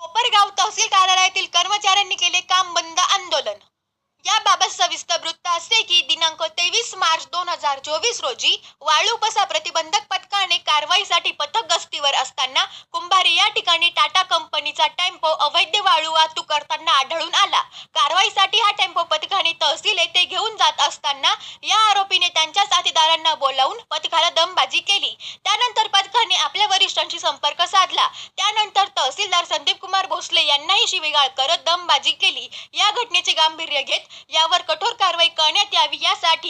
कोपरगाव तहसील कार्यालयातील कर्मचाऱ्यांनी केले काम बंद आंदोलन याबाबत सविस्तर वृत्त असे की दिनांक तेवीस मार्च दोन हजार चोवीस रोजी वाळूपसा प्रतिबंधक पथकाने कारवाईसाठी पथक गस्तीवर असताना कुंभारी या ठिकाणी टाटा कंपनीचा टेम्पो अवैध वाळू वाहतूक करताना आढळून आला. कारवाईसाठी हा टेम्पो पथकाने तहसील येथे घेऊन जात असताना या आरोपीने त्यांच्या साथीदारांना बोलावून पथकाला दमबाजी केली. त्यानंतर पथकाने आपल्या वरिष्ठांशी संपर्क साधला. त्यानंतर तहसीलदार संदीप कुमार भोसले यांनाही शिवीगाळ करत दमबाजी केली. या घटनेचे गांभीर्य घेत यावर कठोर कारवाई करण्यात यावी यासाठी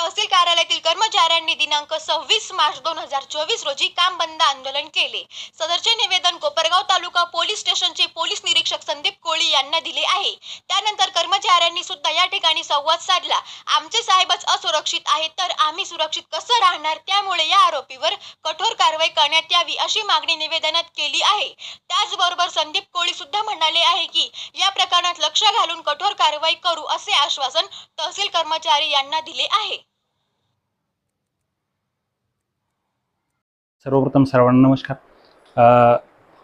तहसील कार्यालयातील कर्मचाऱ्यांनी दिनांक सव्वीस मार्च दोन हजार चोवीस रोजी काम बंद आंदोलन केले. सदरचे निवेदन कोपरगाव तालुका पोलीस स्टेशनचे पोलीस निरीक्षक संदीप कोळी यांना दिले आहे. त्यानंतर कर्मचाऱ्यांनी सुद्धा या ठिकाणी संवाद साधला. आमचे साहेबच असुरक्षित आहेत तर आम्ही सुरक्षित कसं राहणार? त्यामुळे या आरोपीवर कठोर कारवाई करण्यात यावी अशी मागणी निवेदनात केली आहे. त्याचबरोबर संदीप कोळी सुद्धा म्हणाले आहे की या प्रकरणात लक्ष घालून कठोर कारवाई करू असे आश्वासन तहसील कर्मचारी यांना दिले आहे. सर्वप्रथम सर्वांना नमस्कार.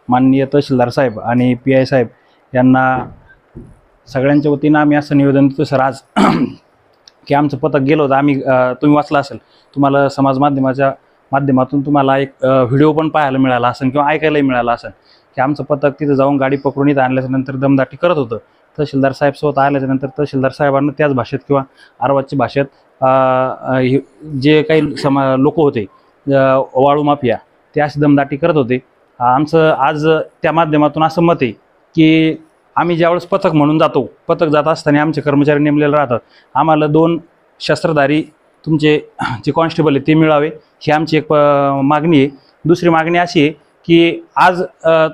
माननीय तहसीलदार साहेब आणि पी आय साहेब यांना सगळ्यांच्या वतीनं आम्ही असं निवेदन देतो सर आज की आमचं पथक गेलं होतं आम्ही तुम्ही वाचला असेल तुम्हाला समाज माध्यमाच्या माध्यमातून तुम्हाला एक व्हिडिओ पण पाहायला मिळाला असेल किंवा ऐकायलाही मिळाला असेल की आमचं पथक तिथं जाऊन गाडी पकडून इथं आणल्याच्यानंतर दमदाटी करत होतं. तहसीलदार साहेब स्वतः आल्याच्यानंतर तहसीलदार साहेबांना त्याच भाषेत किंवा आरवाची भाषेत हे- जे काही समा लोक होते वाळू माफिया ते अशी दमदाटी करत होते. आमचं आज त्या माध्यमातून असं मत आहे की आम्ही ज्यावेळेस पथक म्हणून जातो पथक जात असताना आमचे कर्मचारी नेमलेले राहतात. आम्हाला दोन शस्त्रधारी तुमचे जे कॉन्स्टेबल आहे ते मिळावे ही आमची एक मागणी आहे. दुसरी मागणी अशी आहे की आज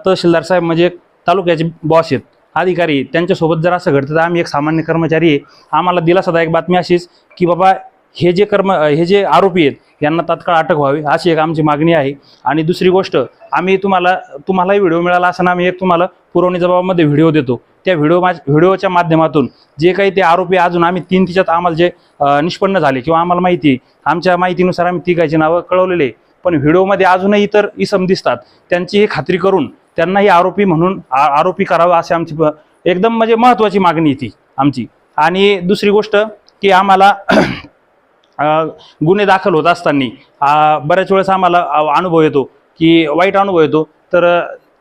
तहसीलदार साहेब म्हणजे एक तालुक्याचे बॉस आहेत अधिकारी त्यांच्यासोबत जर असं घडतं तर आम्ही एक सामान्य कर्मचारी आहे. आम्हाला दिलासादायक बातमी अशीच की बाबा हे जे कर्म हे जे आरोपी आहेत यांना तात्काळ अटक व्हावी अशी एक आमची मागणी आहे. आणि दुसरी गोष्ट आम्ही तुम्हाला तुम्हालाही व्हिडिओ मिळाला असताना आम्ही एक तुम्हाला पुरवणी जबाबामध्ये व्हिडिओ देतो. त्या व्हिडिओ मा व्हिडिओच्या माध्यमातून जे काही ते आरोपी अजून आम्ही तीन तिच्यात आम्हाला जे निष्पन्न झाले किंवा आम्हाला माहिती आहे आमच्या माहितीनुसार आम्ही तिघायची नावं कळवलेले पण व्हिडिओमध्ये अजूनही इतर इसम दिसतात. त्यांची ही खात्री करून त्यांनाही आरोपी म्हणून आ- आरोपी करावं असे आमची एकदम म्हणजे महत्त्वाची मागणी ती आमची. आणि दुसरी गोष्ट की आम्हाला गुन्हे दाखल होत असताना बऱ्याच वेळेस आम्हाला अनुभव येतो की वाईट अनुभव येतो. तर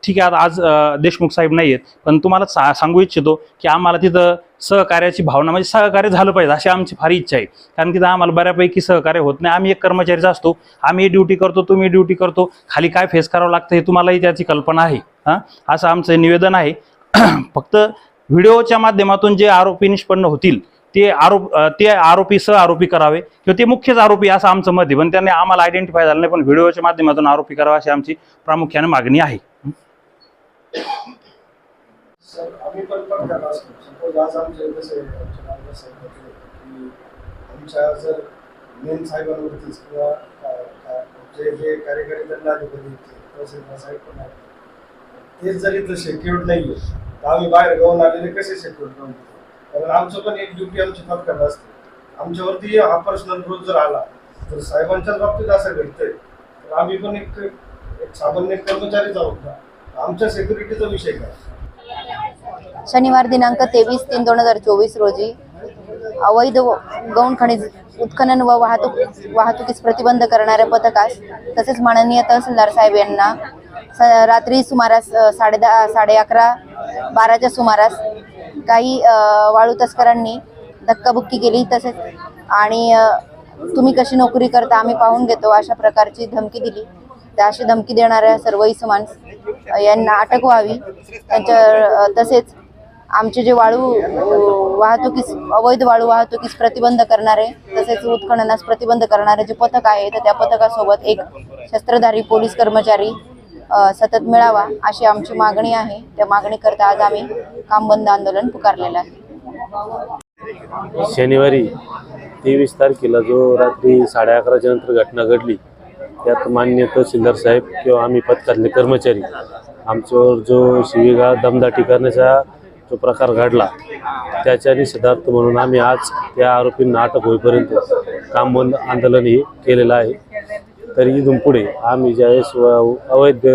ठीक आहे आता आज देशमुख साहेब नाही आहेत पण तुम्हाला सा सांगू इच्छितो की आम्हाला तिथं सहकार्याची भावना म्हणजे सहकार्य झालं पाहिजे अशी आमची फार इच्छा आहे. कारण तिथं आम्हाला बऱ्यापैकी सहकार्य होत नाही. आम्ही एक कर्मचारीच असतो. आम्ही ड्युटी करतो तुम्ही ड्युटी करतो. खाली काय फेस करावं लागतं हे तुम्हालाही त्याची कल्पना आहे. हां? असं आमचं निवेदन आहे. फक्त व्हिडिओच्या माध्यमातून जे आरोपी निष्पन्न होतील ते आरोप ते आरोपी सह आरोपी करावे किंवा ते मुख्यच आरोपी असं आमचं मत आहे. पण त्यांनी आम्हाला आयडेंटिफाय झालं नाही पण व्हिडिओच्या माध्यमातून आरोपी करावा अशी आमची प्रामुख्याने मागणी आहे. सर आम्ही पण पण तेच जर इथं सेक्युर्ड नाही आहे आम्ही बाहेर गाऊन आलेले कसे सेक्युर्ड कारण आमचं पण एक ड्युटी आमची पथकात असते. आमच्यावरती हा पर्सनल रोज जर आला तर साहेबांच्याच बाबतीत असं घडतंय. तर आम्ही पण एक एक सामान्य कर्मचारीच आहोत ना आमच्या सेक्युरिटीचा विषय काय? शनिवार दिनांक तेवीस तीन दोन हजार चोवीस रोजी अवैध गौण खनिज उत्खनन व वाहतूक वाहतुकीस प्रतिबंध करणाऱ्या पथकास तसेच माननीय तहसीलदार साहेब यांना स- रात्री सुमारास साडे दहा साडे अकरा बाराच्या सुमारास काही वाळू तस्करांनी धक्काबुक्की केली तसेच. आणि तुम्ही कशी नोकरी करता आम्ही पाहून घेतो अशा प्रकारची धमकी दिली. त्या अशी धमकी देणाऱ्या सर्व इसमांस यांना अटक व्हावी. त्यांच्या तसेच आमचे जे वाळू वाहतुकीस अवैध वाळू वाहतुकीस प्रतिबंध करणारे तसेच उत्खननास प्रतिबंध करणारे जे पथक आहे तर त्या पथकासोबत एक शस्त्रधारी पोलीस कर्मचारी सतत मिळावा अशी आमची मागणी आहे. त्या मागणीकरता आज आम्ही काम बंद आंदोलन पुकारलेलं आहे. शनिवारी तेवीस तारखेला जो रात्री साडे अकराच्या नंतर घटना घडली त्यात मान्य तहसीलदार साहेब किंवा आम्ही पथकातले कर्मचारी आमच्यावर जो शिवीगाळ दमदाटी करण्याचा जो प्रकार घडला त्याच्या निषेधार्थ म्हणून आम्ही आज त्या आरोपींना अटक होईपर्यंत काम बंद आंदोलन हे केलेलं आहे. तर इथून पुढे आम्ही ज्यावेळेस अवैध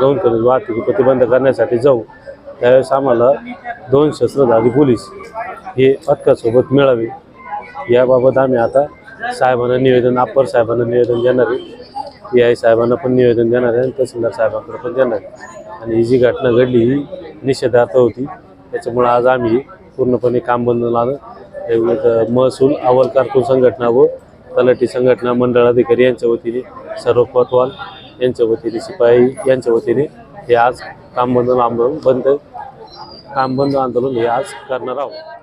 गौण खनिज वाहतुकी प्रतिबंध करण्यासाठी जाऊ त्यावेळेस आम्हाला दोन शस्त्रधारी पोलीस हे पथकासोबत मिळावे. याबाबत आम्ही आता साहेबांना निवेदन अप्पर साहेबांना निवेदन देणार आहे. पी आय साहेबांना पण निवेदन देणार आहे आणि तहसीलदार साहेबांकडे पण देणार आहे. आणि ही जी घटना घडली ही निषेधार्थ होती. त्याच्यामुळं आज आम्ही पूर्णपणे काम बंद लावलं. महसूल अव्वल कारकून संघटना व तलाठी संघटना मंडळ अधिकारी यांच्या वतीने सर्व पतवाल यांच्या वतीने शिपाई यांच्या वतीने हे आज कामबंधन आंदोलन बंद काम बंद आंदोलन हे आज करणार आहोत.